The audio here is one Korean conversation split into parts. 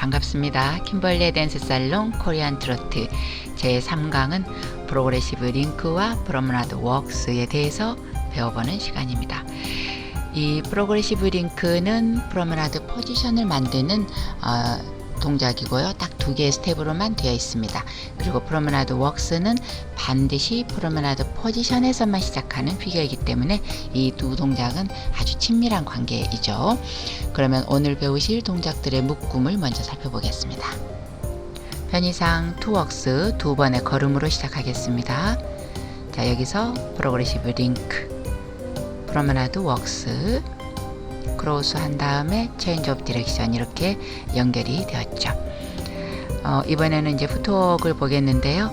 반갑습니다. 킴벌레 댄스 살롱 코리안 트로트 제3강은 프로그레시브 링크와 프로menade 웍스에 대해서 배워보는 시간입니다. 이 프로그레시브 링크는 프로menade 포지션을 만드는 어, 동작이고요. 딱 두 개의 스텝으로만 되어 있습니다. 그리고 프로menade 웍스는 반드시 프로menade 포지션에서만 시작하는 피겨이기 때문에 이 두 동작은 아주 친밀한 관계이죠. 그러면 오늘 배우실 동작들의 묶음을 먼저 살펴보겠습니다. 편의상 투웍스 두 번의 걸음으로 시작하겠습니다. 자, 여기서 프로그레시브 링크, 프로menade 웍스, 크로스 한 다음에 체인지 오브 디렉션 이렇게 연결이 되었죠. 어, 이번에는 이제 푸트웍을 보겠는데요.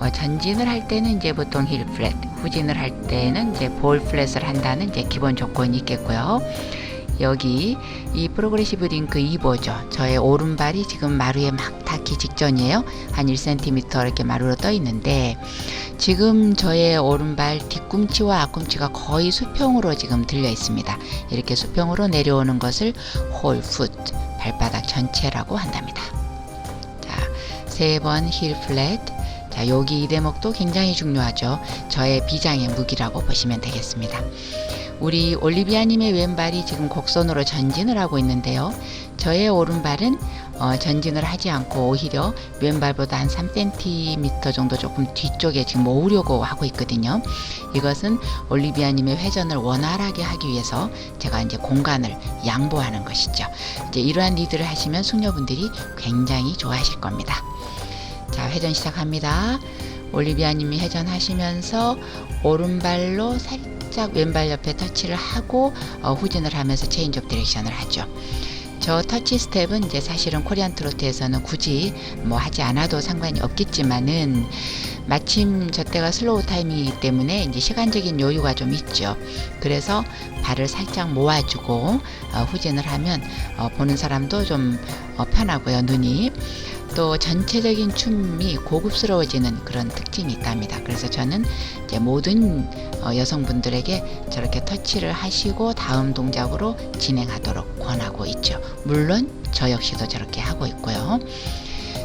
어, 전진을 할 때는 이제 보통 힐 플랫, 후진을 할 때는 이제 볼 플랫을 한다는 이제 기본 조건이 있겠고요. 여기 이 프로그레시브 링크 2보죠. 저의 오른발이 지금 마루에 막 닿기 직전이에요. 한 1cm 이렇게 마루로 떠 있는데 지금 저의 오른발 뒤꿈치와 앞꿈치가 거의 수평으로 지금 들려 있습니다. 이렇게 수평으로 내려오는 것을 홀 풋, 발바닥 전체라고 한답니다. 세번힐 플랫. 자, 여기 이 대목도 굉장히 중요하죠. 저의 비장의 무기라고 보시면 되겠습니다. 우리 올리비아님의 왼발이 지금 곡선으로 전진을 하고 있는데요. 저의 오른발은 어, 전진을 하지 않고 오히려 왼발보다 한 3cm 정도 조금 뒤쪽에 지금 모으려고 하고 있거든요. 이것은 올리비아님의 회전을 원활하게 하기 위해서 제가 이제 공간을 양보하는 것이죠. 이제 이러한 리드를 하시면 숙녀분들이 굉장히 좋아하실 겁니다. 자, 회전 시작합니다. 올리비아님이 회전하시면서 오른발로 살짝 왼발 옆에 터치를 하고 어, 후진을 하면서 체인지 업 디렉션을 하죠. 저 터치 스텝은 이제 사실은 코리안 트로트에서는 굳이 뭐 하지 않아도 상관이 없겠지만은 마침 저 때가 슬로우 타임이기 때문에 이제 시간적인 여유가 좀 있죠. 그래서 발을 살짝 모아주고 어, 후진을 하면 어, 보는 사람도 좀 어, 편하고요 눈이 또 전체적인 춤이 고급스러워지는 그런 특징이 있답니다. 그래서 저는 이제 모든 어, 여성분들에게 저렇게 터치를 하시고 다음 동작으로 진행하도록 권하고 있죠. 물론 저 역시도 저렇게 하고 있고요.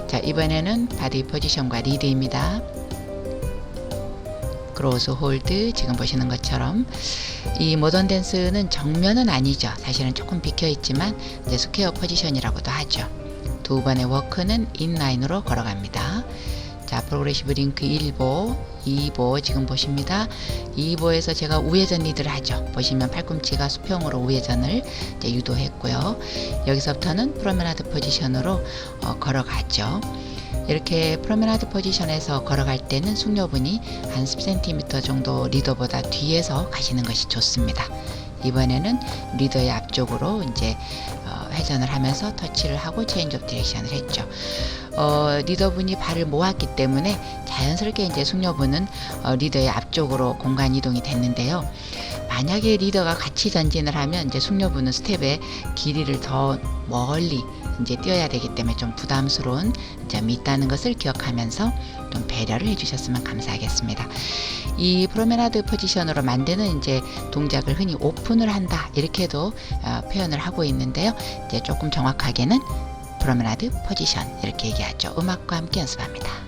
자, 이번에는 바디 포지션과 리드입니다. 크로스 홀드 지금 보시는 것처럼 이 모던 댄스는 정면은 아니죠. 사실은 조금 비켜 있지만 이제 스퀘어 포지션이라고도 하죠. 두 번의 워크는 인라인으로 걸어갑니다. 자, 프로그레시브 링크 1보, 2보 지금 보십니다. 2보에서 제가 우회전 리드를 하죠. 보시면 팔꿈치가 수평으로 우회전을 유도했고요. 여기서부터는 프로메나드 포지션으로 어, 걸어가죠. 이렇게 프로메나드 포지션에서 걸어갈 때는 숙녀분이 한 10cm 정도 리더보다 뒤에서 가시는 것이 좋습니다. 이번에는 리더의 앞쪽으로 이제 어, 회전을 하면서 터치를 하고 체인지 업 디렉션을 했죠. 어, 리더분이 발을 모았기 때문에 자연스럽게 이제 숙녀분은 어, 리더의 앞쪽으로 공간 이동이 됐는데요. 만약에 리더가 같이 전진을 하면 이제 숙녀분은 스텝의 길이를 더 멀리 이제 뛰어야 되기 때문에 좀 부담스러운 점이 있다는 것을 기억하면서 좀 배려를 해주셨으면 감사하겠습니다. 이 프로메나드 포지션으로 만드는 이제 동작을 흔히 오픈을 한다 이렇게도 어, 표현을 하고 있는데요. 이제 조금 정확하게는 프로메나드 포지션 이렇게 얘기하죠. 음악과 함께 연습합니다.